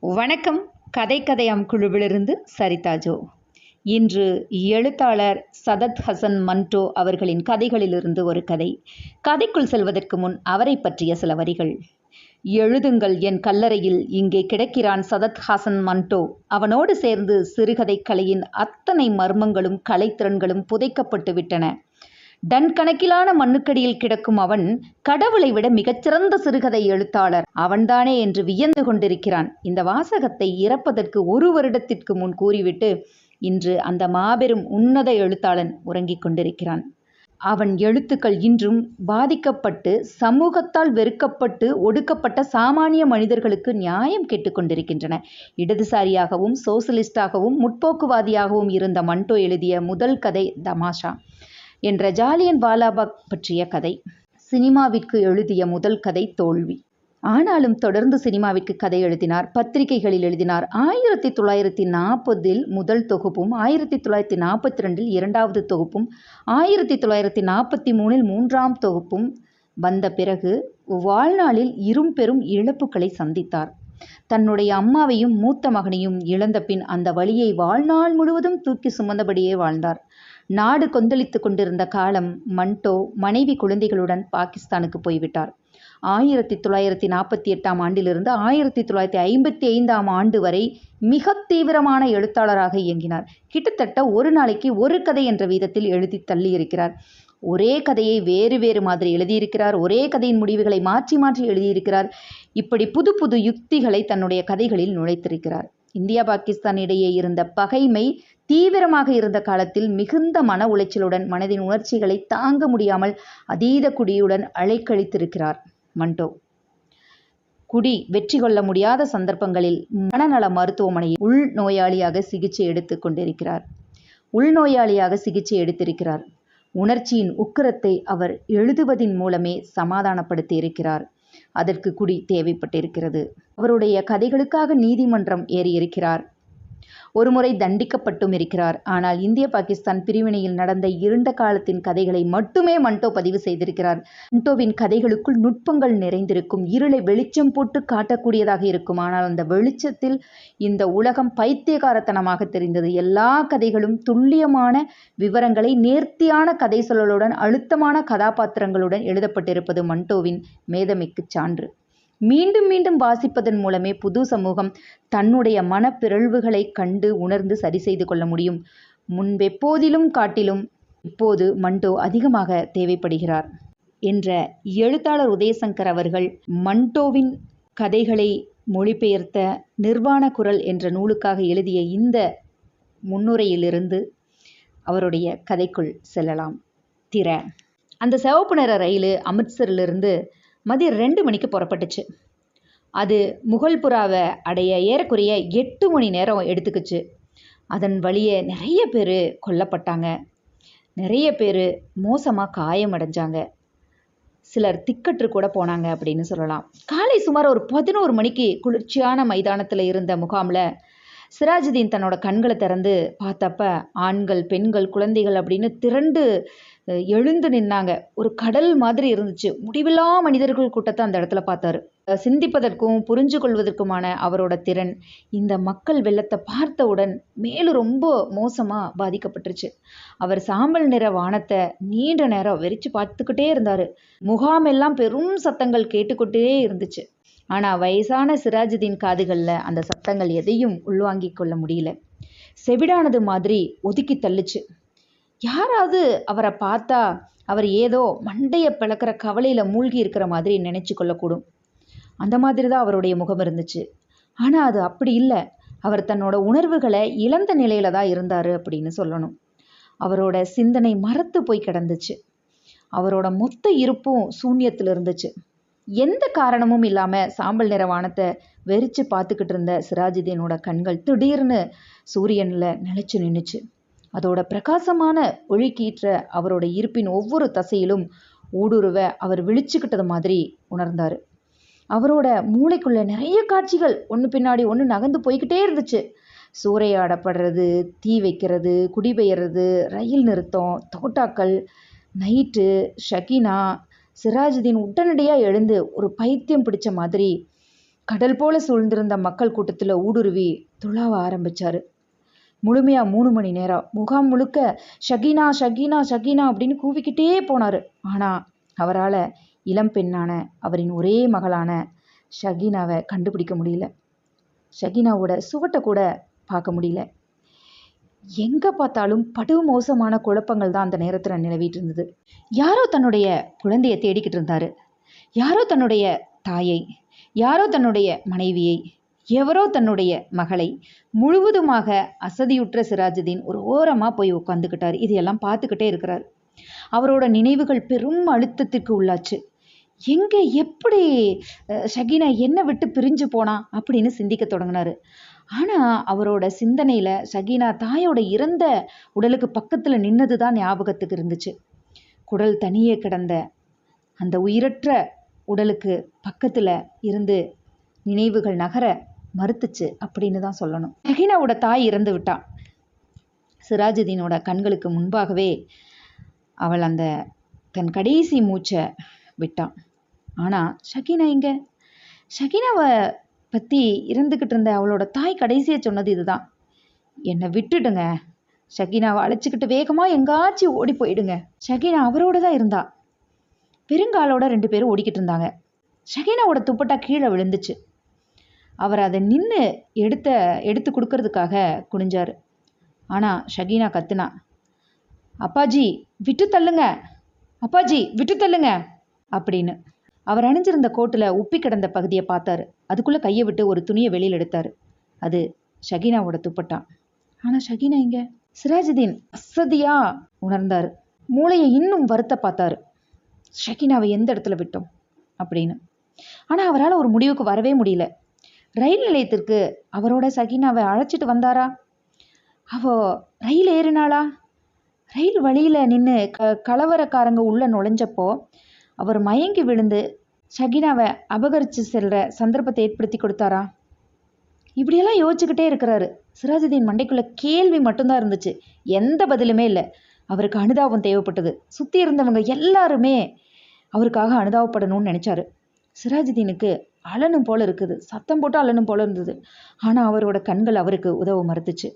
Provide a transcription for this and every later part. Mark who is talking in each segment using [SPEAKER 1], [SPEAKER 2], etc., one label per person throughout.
[SPEAKER 1] வணக்கம். கதை கதையாம் குழுவிலிருந்து சரிதா ஜோ. இன்று எழுத்தாளர் சதத் ஹசன் மன்டோ அவர்களின் கதைகளிலிருந்து ஒரு கதை. கதைக்குள் செல்வதற்கு முன் அவரை பற்றிய சில வரிகள். எழுதுங்கள் என் கல்லறையில் இங்கே கிடக்கிறான் சதத் ஹாசன் மன்டோ. அவனோடு சேர்ந்து சிறுகதை கலையின் அத்தனை மர்மங்களும் கலைத்திறன்களும் புதைக்கப்பட்டு விட்டன. டன் கணக்கிலான மண்ணுக்கடியில் கிடக்கும் அவன் கடவுளை விட மிகச்சிறந்த சிறுகதை எழுத்தாளர். அவன்தானே என்று வியந்து கொண்டிருக்கிறான். இந்த வாசகத்தை இறப்பதற்கு ஒரு வருடத்திற்கு முன் கூறிவிட்டு இன்று அந்த மாபெரும் உன்னத எழுத்தாளன் உறங்கிக் கொண்டிருக்கிறான். அவன் எழுத்துக்கள் இன்றும் பாதிக்கப்பட்டு சமூகத்தால் வெறுக்கப்பட்டு ஒடுக்கப்பட்ட சாமானிய மனிதர்களுக்கு நியாயம் கேட்டுக்கொண்டிருக்கின்றன இடதுசாரியாகவும் சோசலிஸ்டாகவும் முற்போக்குவாதியாகவும் இருந்த மன்டோ எழுதிய முதல் கதை தமாஷா. என்ற ஜாலியன் வாலாபாக் பற்றிய கதை. சினிமாவிற்கு எழுதிய முதல் கதை தோல்வி. ஆனாலும் தொடர்ந்து சினிமாவிற்கு கதை எழுதினார் பத்திரிகைகளில் எழுதினார். ஆயிரத்தி தொள்ளாயிரத்தி நாற்பதில் முதல் தொகுப்பும் ஆயிரத்தி தொள்ளாயிரத்தி நாற்பத்தி ரெண்டில் இரண்டாவது தொகுப்பும் ஆயிரத்தி தொள்ளாயிரத்தி நாற்பத்தி மூணில் மூன்றாம் தொகுப்பும் வந்த பிறகு வாழ்நாளில் இரும் பெரும் இழப்புகளை சந்தித்தார். தன்னுடைய அம்மாவையும் மூத்த மகனையும் இழந்த பின் அந்த வழியை வாழ்நாள் முழுவதும் தூக்கி சுமந்தபடியே வாழ்ந்தார். நாடு கொந்தளித்து கொண்டிருந்த காலம் மன்டோ மனைவி குழந்தைகளுடன் பாகிஸ்தானுக்கு போய்விட்டார். ஆயிரத்தி தொள்ளாயிரத்தி நாற்பத்தி எட்டாம் ஆண்டிலிருந்து ஆயிரத்தி தொள்ளாயிரத்தி ஐம்பத்தி ஐந்தாம் ஆண்டு வரை மிக தீவிரமான எழுத்தாளராக இயங்கினார். கிட்டத்தட்ட ஒரு நாளைக்கு ஒரு கதை என்ற வீதத்தில் எழுதி தள்ளியிருக்கிறார். ஒரே கதையை வேறு வேறு மாதிரி எழுதியிருக்கிறார். ஒரே கதையின் முடிவுகளை மாற்றி மாற்றி எழுதியிருக்கிறார். இப்படி புது புது யுக்திகளை தன்னுடைய கதைகளில் நுழைத்திருக்கிறார். இந்தியா பாகிஸ்தான் இடையே இருந்த பகைமை தீவிரமாக இருந்த காலத்தில் மிகுந்த மன உளைச்சலுடன் மனதின் உணர்ச்சிகளை தாங்க முடியாமல் அதீத குடியுடன் அலைக்கழித்திருக்கிறார் மண்டோ. குடி வெற்றி கொள்ள முடியாத சந்தர்ப்பங்களில் மனநல மருத்துவமனையில் உள்நோயாளியாக சிகிச்சை எடுத்து கொண்டிருக்கிறார். உள்நோயாளியாக சிகிச்சை எடுத்திருக்கிறார். உணர்ச்சியின் உக்கிரத்தை அவர் எழுதுவதின் மூலமே சமாதானப்படுத்தி இருக்கிறார் அதற்கு குடி தேவைப்பட்டிருக்கிறது. அவருடைய கதைகளுக்காக நீதிமன்றம் ஏறியிருக்கிறார். ஒருமுறை தண்டிக்கப்பட்டும் இருக்கிறார். ஆனால் இந்திய பாகிஸ்தான் பிரிவினையில் நடந்த இருண்ட காலத்தின் கதைகளை மட்டுமே மண்டோ பதிவு செய்திருக்கிறார். மண்டோவின் கதைகளுக்குள் நுட்பங்கள் நிறைந்திருக்கும். இருளை வெளிச்சம் போட்டு காட்டக்கூடியதாக இருக்கும். ஆனால் அந்த வெளிச்சத்தில் இந்த உலகம் பைத்தியகாரத்தனமாக தெரிந்தது. எல்லா கதைகளும் துல்லியமான விவரங்களை நேர்த்தியான கதை சொல்லலுடன் அழுத்தமான கதாபாத்திரங்களுடன் எழுதப்பட்டிருப்பது மண்டோவின் மேதமைக்கு சான்று. மீண்டும் மீண்டும் வாசிப்பதன் மூலமே புது சமூகம் தன்னுடைய மனப்பிறழ்வுகளை கண்டு உணர்ந்து சரி செய்து கொள்ள முடியும். முன்பெப்போதிலும் காட்டிலும் இப்போது மண்டோ அதிகமாக தேவைப்படுகிறார் என்ற எழுத்தாளர் உதயசங்கர் அவர்கள் மண்டோவின் கதைகளை மொழிபெயர்த்த நிர்வாண குரல் என்ற நூலுக்காக எழுதிய இந்த முன்னுரையிலிருந்து அவருடைய கதைக்குள் செல்லலாம். திற. அந்த சிவப்பு நிற ரயில் அமிர்த்சரிலிருந்து மதியம் ரெண்டு மணிக்கு புறப்பட்டுச்சு. அது முகல்புறாவை அடைய ஏறக்குறைய எட்டு மணி நேரம் எடுத்துக்கிச்சு. அதன் வழியே நிறைய பேர் கொல்லப்பட்டாங்க. நிறைய பேர் மோசமாக காயமடைஞ்சாங்க சிலர் திக்கற்று கூட போனாங்க அப்படின்னு சொல்லலாம். காலை சுமார் ஒரு பதினோரு மணிக்கு குளிர்ச்சியான மைதானத்தில் இருந்த முகாமில் சிராஜுதீன் தன்னோட கண்களை திறந்து பார்த்தப்ப ஆண்கள் பெண்கள் குழந்தைகள் அப்படின்னு திரண்டு எழுந்து நின்னாங்க. ஒரு கடல் மாதிரி இருந்துச்சு. முடிவில்லா மனிதர்கள் கூட்டத்தை அந்த இடத்துல பார்த்தாரு. சிந்திப்பதற்கும் புரிஞ்சு கொள்வதற்குமான அவரோட திறன் இந்த மக்கள் வெள்ளத்தை பார்த்தவுடன் மேலும் ரொம்ப மோசமாக பாதிக்கப்பட்டுருச்சு. அவர் சாம்பல் நிற வானத்தை நீண்ட நேரம் வெறிச்சு பார்த்துக்கிட்டே இருந்தார். முகாமெல்லாம் பெரும் சத்தங்கள் கேட்டுக்கொண்டே இருந்துச்சு. ஆனால் வயசான சிராஜுதீன் காதுகளில் அந்த சத்தங்கள் எதையும் உள்வாங்கிக் கொள்ள முடியல. செவிடானது மாதிரி ஒதுக்கி தள்ளுச்சு. யாராவது அவரை பார்த்தா அவர் ஏதோ மண்டையை பிளக்கிற கவலையில் மூழ்கி இருக்கிற மாதிரி நினச்சி கொள்ளக்கூடும் அந்த மாதிரி தான் அவருடைய முகம் இருந்துச்சு. ஆனால் அது அப்படி இல்லை. அவர் தன்னோட உணர்வுகளை இழந்த நிலையில தான் இருந்தார் அப்படின்னு சொல்லணும். அவரோட சிந்தனை மறத்து போய் கிடந்துச்சு. அவரோட மொத்த இருப்பும் சூன்யத்தில் இருந்துச்சு. எந்த காரணமும் இல்லாமல் சாம்பல் நிற வானத்தை வெறிச்சு பார்த்துக்கிட்டு இருந்த சிராஜுதீனோட கண்கள் திடீர்னு சூரியனில் நிலச்சி நின்றுச்சு அதோட பிரகாசமான ஒழுக்கீற்ற அவரோட இருப்பின் ஒவ்வொரு தசையிலும் ஊடுருவ அவர் விழிச்சுக்கிட்டது மாதிரி உணர்ந்தார். அவரோட மூளைக்குள்ள நிறைய காட்சிகள் ஒன்று பின்னாடி ஒன்று நகர்ந்து போய்கிட்டே இருந்துச்சு. சூறையாடப்படுறது தீ வைக்கிறது குடிபெயர்றது ரயில் நிறுத்தம் தோட்டாக்கள் நைட்டு ஷகினா சிராஜுதீன் உடனடியாக எழுந்து ஒரு பைத்தியம் பிடிச்ச மாதிரி கடல் போல சூழ்ந்திருந்த மக்கள் கூட்டத்தில் ஊடுருவி துளாவ ஆரம்பித்தார் முழுமையா மூணு மணி நேரம். முகாம் முழுக்க ஷகீனா ஷகீனா ஷகீனா அப்படின்னு கூவிக்கிட்டே போனார். ஆனால் அவரால் இளம் பெண்ணான அவரின் ஒரே மகளான ஷகீனாவை கண்டுபிடிக்க முடியல. ஷகீனாவோட சுவட்டை கூட பார்க்க முடியல. எங்கே பார்த்தாலும் படு மோசமான குழப்பங்கள் தான் அந்த நேரத்தில் நிலவிட்டு இருந்தது. யாரோ தன்னுடைய குழந்தையை தேடிக்கிட்டு இருந்தாரு. யாரோ தன்னுடைய தாயை யாரோ தன்னுடைய மனைவியை எவரோ தன்னுடைய மகளை முழுவதுமாக அசதியுற்ற சிராஜுதீன் ஒரு ஓரமாக போய் உட்காந்துக்கிட்டார் இதையெல்லாம் பார்த்துக்கிட்டே இருக்கிறார். அவரோட நினைவுகள் பெரும் அழுத்தத்திற்கு உள்ளாச்சு. எங்கே எப்படி ஷகினா ஷகீனா என்ன விட்டு பிரிஞ்சு போனா அப்படின்னு சிந்திக்க தொடங்கினாரு. ஆனால் அவரோட சிந்தனையில் ஷகீனா தாயோட இறந்த உடலுக்கு பக்கத்தில் நின்னது தான் ஞாபகத்துக்கு இருந்துச்சு. குடல் தனியே கிடந்த அந்த உயிரற்ற உடலுக்கு பக்கத்தில் இருந்து நினைவுகள் நகர மறுத்துச்சு அப்படின்னு தான் சொல்லணும். ஷகீனாவோட தாய் இறந்து விட்டா. சிராஜுதீனோட கண்களுக்கு முன்பாகவே அவள் அந்த தன் கடைசி மூச்சை விட்டான் ஆனால் ஷகீனா எங்க? ஷகீனாவை பற்றி இறந்துக்கிட்டு இருந்த அவளோட தாய் கடைசியாக சொன்னது இதுதான். என்னை விட்டுடுங்க. ஷகீனாவை அழைச்சிக்கிட்டு வேகமாக எங்காச்சும் ஓடி போயிடுங்க. ஷகீனா அவரோட தான் இருந்தா. பெருங்காலோட ரெண்டு பேரும் ஓடிக்கிட்டு இருந்தாங்க. ஷகீனாவோட துப்பட்டா கீழே விழுந்துச்சு. அவர் அதை நின்று எடுத்த எடுத்து கொடுக்கறதுக்காக குனிஞ்சார். ஆனால் ஷகீனா கத்துனா அப்பாஜி விட்டு தள்ளுங்க. அப்பாஜி விட்டு தள்ளுங்க. அப்படின்னு. அவர் அணிஞ்சிருந்த கோட்டில் உப்பி கிடந்த பகுதியை பார்த்தாரு. அதுக்குள்ளே கையை விட்டு ஒரு துணியை வெளியில் எடுத்தார். அது ஷகீனாவோட துப்பட்டான் ஆனால் ஷகீனா இங்கே சிராஜுதீன் அசதியா உணர்ந்தார். மூளையை இன்னும் வருத்த பார்த்தாரு. ஷகீனாவை எந்த இடத்துல விட்டோம்? அப்படின்னு. ஆனால் அவரால் ஒரு முடிவுக்கு வரவே முடியல. ரயில் நிலையத்திற்கு அவரோட சகினாவை அழைச்சிட்டு வந்தாரா? அவ ரயில் ஏறினாளா? ரயில் வழியில் நின்று க கலவரக்காரங்க உள்ளே நுழைஞ்சப்போ அவர் மயங்கி விழுந்து ஷகினாவை அபகரித்து செல்கிற சந்தர்ப்பத்தை ஏற்படுத்தி கொடுத்தாரா? இப்படியெல்லாம் யோசிச்சுக்கிட்டே இருக்கிறாரு. சிராஜுதீன் மண்டைக்குள்ள கேள்வி மட்டும்தான் இருந்துச்சு. எந்த பதிலுமே இல்லை. அவருக்கு அனுதாபம் தேவைப்பட்டது. சுற்றி இருந்தவங்க எல்லாருமே அவருக்காக அனுதாபப்படணும்னு நினச்சாரு. சிராஜுதீனுக்கு அலனும் போல இருக்குது. சத்தம் போட்டு அலனும் போல இருந்தது. ஆனால் அவரோட கண்கள் அவருக்கு உதவ மறுத்துச்சு.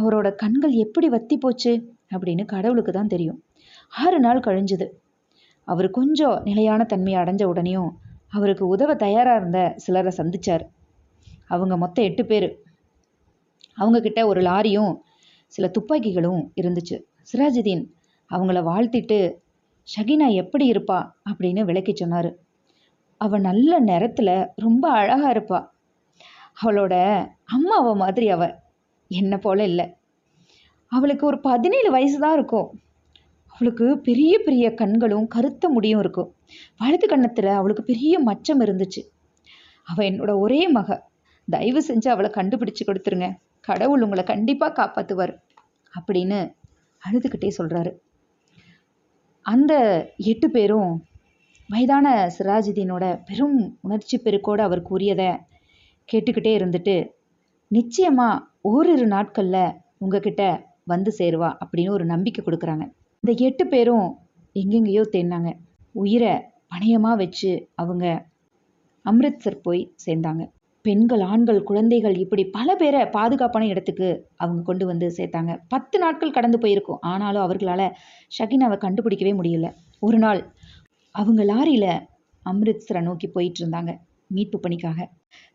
[SPEAKER 1] அவரோட கண்கள் எப்படி வத்தி போச்சு அப்படின்னு கடவுளுக்கு தான் தெரியும். ஆறு நாள் கழிஞ்சுது. அவர் கொஞ்சம் நிலையான தன்மையை அடைஞ்ச உடனேயும் அவருக்கு உதவ தயாராக இருந்த சிலரை சந்திச்சார். அவங்க மொத்தம் எட்டு பேர். அவங்கக்கிட்ட ஒரு லாரியும் சில துப்பாக்கிகளும் இருந்துச்சு. சிராஜுதீன் அவங்கள வாழ்த்திட்டு ஷகினா எப்படி இருப்பா? அப்படின்னு விளக்கி சொன்னார். அவள் நல்ல நிறத்தில் ரொம்ப அழகாக இருப்பாள் அவளோட அம்மாவை மாதிரி அவள் என்ன போல இல்லை. அவளுக்கு ஒரு பதினேழு வயசு தான் இருக்கும். அவளுக்கு பெரிய பெரிய கண்களும் கருத்த முடியும் இருக்கும். வலது கண்ணத்தில் அவளுக்கு பெரிய மச்சம் இருந்துச்சு. அவள் என்னோட ஒரே மக. தயவு செஞ்சு அவளை கண்டுபிடிச்சு கொடுத்துருங்க. கடவுள் உங்களை கண்டிப்பாக காப்பாற்றுவார் அப்படின்னு அழுதுகிட்டே சொல்கிறாரு அந்த எட்டு பேரும் வயதான சிராஜுதீனோட பெரும் உணர்ச்சி பெருக்கோடு அவர் கூறியதை கேட்டுக்கிட்டே இருந்துட்டு நிச்சயமாக ஓரிரு நாட்களில் உங்ககிட்ட வந்து சேருவா அப்படின்னு ஒரு நம்பிக்கை கொடுக்குறாங்க. இந்த எட்டு பேரும் எங்கெங்கேயோ தேடினாங்க உயிரை பணயமாக வச்சு அவங்க அம்ரித்சர் போய் சேர்ந்தாங்க. பெண்கள் ஆண்கள் குழந்தைகள் இப்படி பல பேரை பாதுகாப்பான இடத்துக்கு அவங்க கொண்டு வந்து சேர்த்தாங்க. பத்து நாட்கள் கடந்து போயிருக்கும். ஆனாலும் அவர்களால் ஷகினாவை கண்டுபிடிக்கவே முடியல. ஒரு நாள் அவங்க லாரியில் அம்ரித்சரை நோக்கி போயிட்டு இருந்தாங்க மீட்பு பணிக்காக.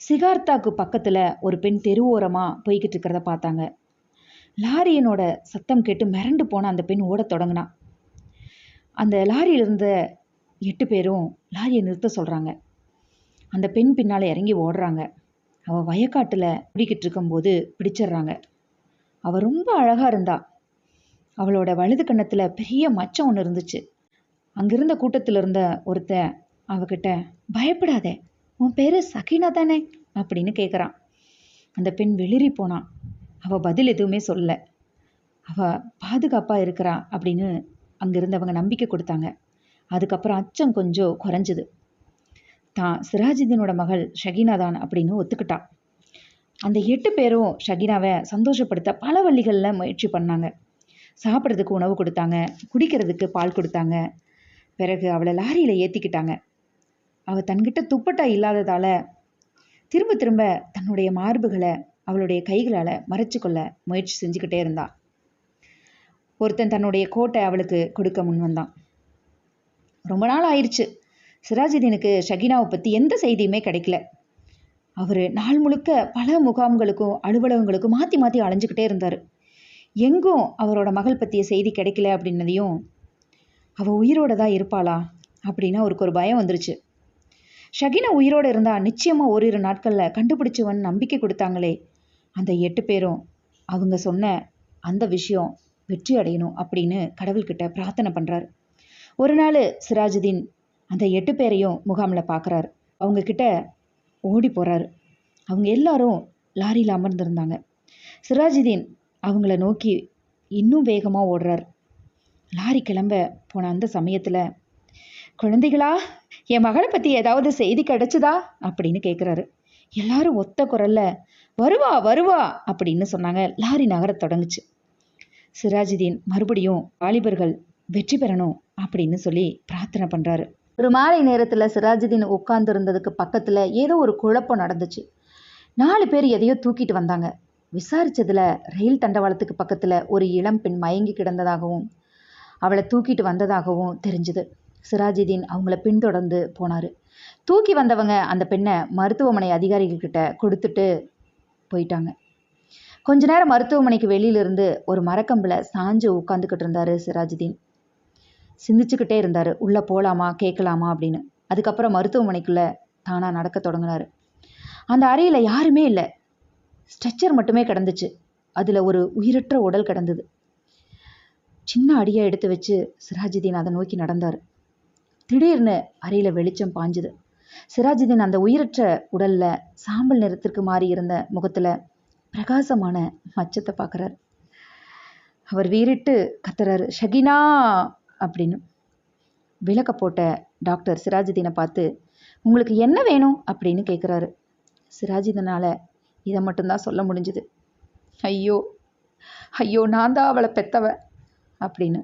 [SPEAKER 1] சிகார்த்தாக்கு பக்கத்தில் ஒரு பெண் தெருவோரமாக போய்கிட்டு இருக்கிறத பார்த்தாங்க. லாரியனோட சத்தம் கேட்டு மிரண்டு போன அந்த பெண் ஓடத் தொடங்கினா. அந்த லாரியில் இருந்த எட்டு பேரும் லாரியை நிறுத்த சொல்கிறாங்க அந்த பெண் பின்னால் இறங்கி ஓடுறாங்க. அவள் வயக்காட்டில் ஓடிக்கிட்டு இருக்கும்போது பிடிச்சிடுறாங்க. அவள் ரொம்ப அழகாக இருந்தா. அவளோட வலது கன்னத்தில் பெரிய மச்சம் ஒன்று இருந்துச்சு. அங்கிருந்த கூட்டத்தில் இருந்த ஒருத்தன் அவகிட்ட பயப்படாதே உன் பேர் சகினா தானே? அப்படின்னு கேட்குறான் அந்த பெண் வெளிரி போனான் அவள் பதில் எதுவுமே சொல்ல அவள் பாதுகாப்பாக இருக்கிறா அப்படின்னு அங்கிருந்தவங்க நம்பிக்கை கொடுத்தாங்க. அதுக்கப்புறம் அச்சம் கொஞ்சம் குறைஞ்சுது. தான் சிராஜுதீனோட மகள் ஷகினா தான் அப்படின்னு ஒத்துக்கிட்டா. அந்த எட்டு பேரும் ஷகீனாவை சந்தோஷப்படுத்த பல வழிகளில் முயற்சி பண்ணாங்க. சாப்பிட்றதுக்கு உணவு கொடுத்தாங்க குடிக்கிறதுக்கு பால் கொடுத்தாங்க பிறகு அவளை லாரியில் ஏற்றிக்கிட்டாங்க அவள் தன்கிட்ட துப்பட்டா இல்லாததால் திரும்ப திரும்ப தன்னுடைய மார்புகளை அவளுடைய கைகளால் மறைச்சு கொள்ள முயற்சி செஞ்சுக்கிட்டே இருந்தா. ஒருத்தன் தன்னுடைய கோட்டை அவளுக்கு கொடுக்க முன் வந்தான். ரொம்ப நாள் ஆயிடுச்சு. சிராஜுதீனுக்கு ஷகினாவை பற்றி எந்த செய்தியுமே கிடைக்கல. அவர் நாள் முழுக்க பல முகாம்களுக்கும் அலுவலகங்களுக்கும் மாற்றி மாற்றி அலைஞ்சிக்கிட்டே இருந்தார். எங்கும் அவரோட மகள் பற்றிய செய்தி கிடைக்கல அப்படின்னதையும் அவள் உயிரோட தான் இருப்பாளா? அப்படின்னு அவருக்கு ஒரு பயம் வந்துருச்சு. ஷகினா உயிரோடு இருந்தால் நிச்சயமாக ஓரிரு நாட்களில் கண்டுபிடிச்சவன் நம்பிக்கை கொடுத்தாங்களே. அந்த எட்டு பேரும் அவங்க சொன்ன அந்த விஷயம் வெற்றி அடையணும் அப்படின்னு கடவுள்கிட்ட பிரார்த்தனை பண்ணுறாரு ஒரு நாள் சிராஜுதீன் அந்த எட்டு பேரையும் முகாமில் பார்க்குறாரு அவங்கக்கிட்ட ஓடி போகிறாரு அவங்க எல்லாரும் லாரியில் அமர்ந்திருந்தாங்க. சிராஜுதீன் அவங்கள நோக்கி இன்னும் வேகமாக ஓடுறார். லாரி கிளம்ப போன அந்த சமயத்தில் குழந்தைகளா என் மகளை பற்றி ஏதாவது செய்தி கிடைச்சதா? அப்படின்னு கேட்குறாரு எல்லாரும் ஒத்த குரல்ல வருவா வருவா அப்படின்னு சொன்னாங்க. லாரி நகர தொடங்குச்சு. சிராஜுதீன் மறுபடியும் வாலிபர்கள் வெற்றி பெறணும் அப்படின்னு சொல்லி பிரார்த்தனை பண்ணுறாரு ஒரு மாலை நேரத்தில் சிராஜுதீன் உட்கார்ந்துருந்ததுக்கு பக்கத்தில் ஏதோ ஒரு குழப்பம் நடந்துச்சு. நாலு பேர் எதையோ தூக்கிட்டு வந்தாங்க. விசாரிச்சதுல ரயில் தண்டவாளத்துக்கு பக்கத்தில் ஒரு இளம் பெண் மயங்கி கிடந்ததாகவும் அவளை தூக்கிட்டு வந்ததாகவும் தெரிஞ்சுது. சிராஜுதீன் அவங்கள பின்தொடர்ந்து போனார். தூக்கி வந்தவங்க அந்த பெண்ணை மருத்துவமனை அதிகாரிகள்கிட்ட கொடுத்துட்டு போயிட்டாங்க. கொஞ்ச நேரம் மருத்துவமனைக்கு வெளியிலிருந்து ஒரு மரக்கம்பில் சாஞ்சு உட்காந்துக்கிட்டு இருந்தார் சிராஜுதீன். சிந்திச்சுக்கிட்டே இருந்தார். உள்ளே போகலாமா கேட்கலாமா அப்படின்னு. அதுக்கப்புறம் மருத்துவமனைக்குள்ளே தானாக நடக்க தொடங்கினார். அந்த அறையில் யாருமே இல்லை. ஸ்ட்ரெச்சர் மட்டுமே கிடந்துச்சு. அதில் ஒரு உயிரற்ற உடல் கிடந்தது. சின்ன அடியை எடுத்து வச்சு சிராஜுதீன் அதை நோக்கி நடந்தார். திடீர்னு அறையில் வெளிச்சம் பாஞ்சுது. சிராஜுதீன் அந்த உயிரற்ற உடல்ல சாம்பல் நிறத்திற்கு மாறி இருந்த முகத்தில் பிரகாசமான மச்சத்தை பார்க்குறாரு அவர் வீறிட்டு கத்துறாரு ஷகினா அப்படின்னு. விளக்க போட்ட டாக்டர் சிராஜுதீனை பார்த்து உங்களுக்கு என்ன வேணும்? அப்படின்னு கேட்குறாரு சிராஜுதீனால் இதை மட்டும்தான் சொல்ல முடிஞ்சுது. ஐயோ ஐயோ நான் தான் அவளை பெத்தவன் அப்படின்னு.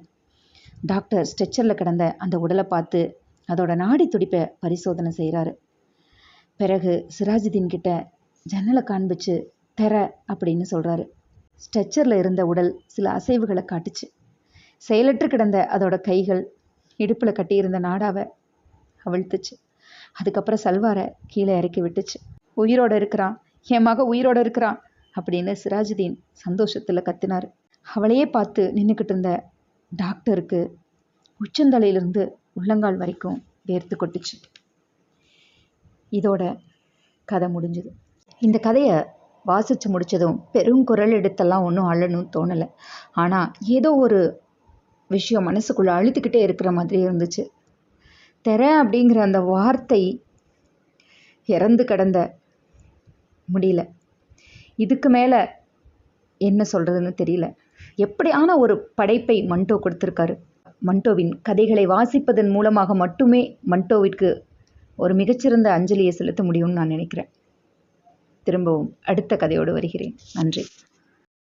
[SPEAKER 1] டாக்டர் ஸ்ட்ரெச்சரில் கிடந்த அந்த உடலை பார்த்து அதோட நாடி துடிப்பை பரிசோதனை செய்கிறாரு பிறகு சிராஜுதீன் கிட்ட ஜன்னலை காண்பிச்சு தெர அப்படின்னு சொல்கிறாரு ஸ்ட்ரெச்சரில் இருந்த உடல் சில அசைவுகளை காட்டுச்சு. செயலற்று கிடந்த அதோட கைகள் இடுப்பில் கட்டியிருந்த நாடாவை அவிழ்த்துச்சு. அதுக்கப்புறம் சல்வாரை கீழே இறக்கி விட்டுச்சு. உயிரோட இருக்கிறான் என் மக உயிரோட இருக்கிறான் அப்படின்னு சிராஜுதீன் சந்தோஷத்தில் கத்தினார். அவளையே பார்த்து நின்றுக்கிட்டு இருந்த டாக்டருக்கு உச்சந்தலையிலிருந்து உள்ளங்கால் வரைக்கும் வேர்த்து கொட்டுச்சு. இதோட கதை முடிஞ்சுது. இந்த கதையை வாசித்து முடித்ததும் பெரும் குரல் எடுத்தெல்லாம் ஒன்றும் அழணும்னு தோணலை. ஆனால் ஏதோ ஒரு விஷயம் மனசுக்குள்ளே அழுத்துக்கிட்டே இருக்கிற மாதிரி இருந்துச்சு. தெர அப்படிங்கிற அந்த வார்த்தை இறந்து கிடந்த முடியல. இதுக்கு மேலே என்ன சொல்கிறதுன்னு தெரியல. எப்படியான ஒரு படைப்பை மண்டோ கொடுத்துருக்காரு? மண்டோவின் கதைகளை வாசிப்பதன் மூலமாக மட்டுமே மண்டோவிற்கு ஒரு மிகச்சிறந்த அஞ்சலியை செலுத்த முடியும்னு நான் நினைக்கிறேன். திரும்பவும் அடுத்த கதையோடு வருகிறேன். நன்றி.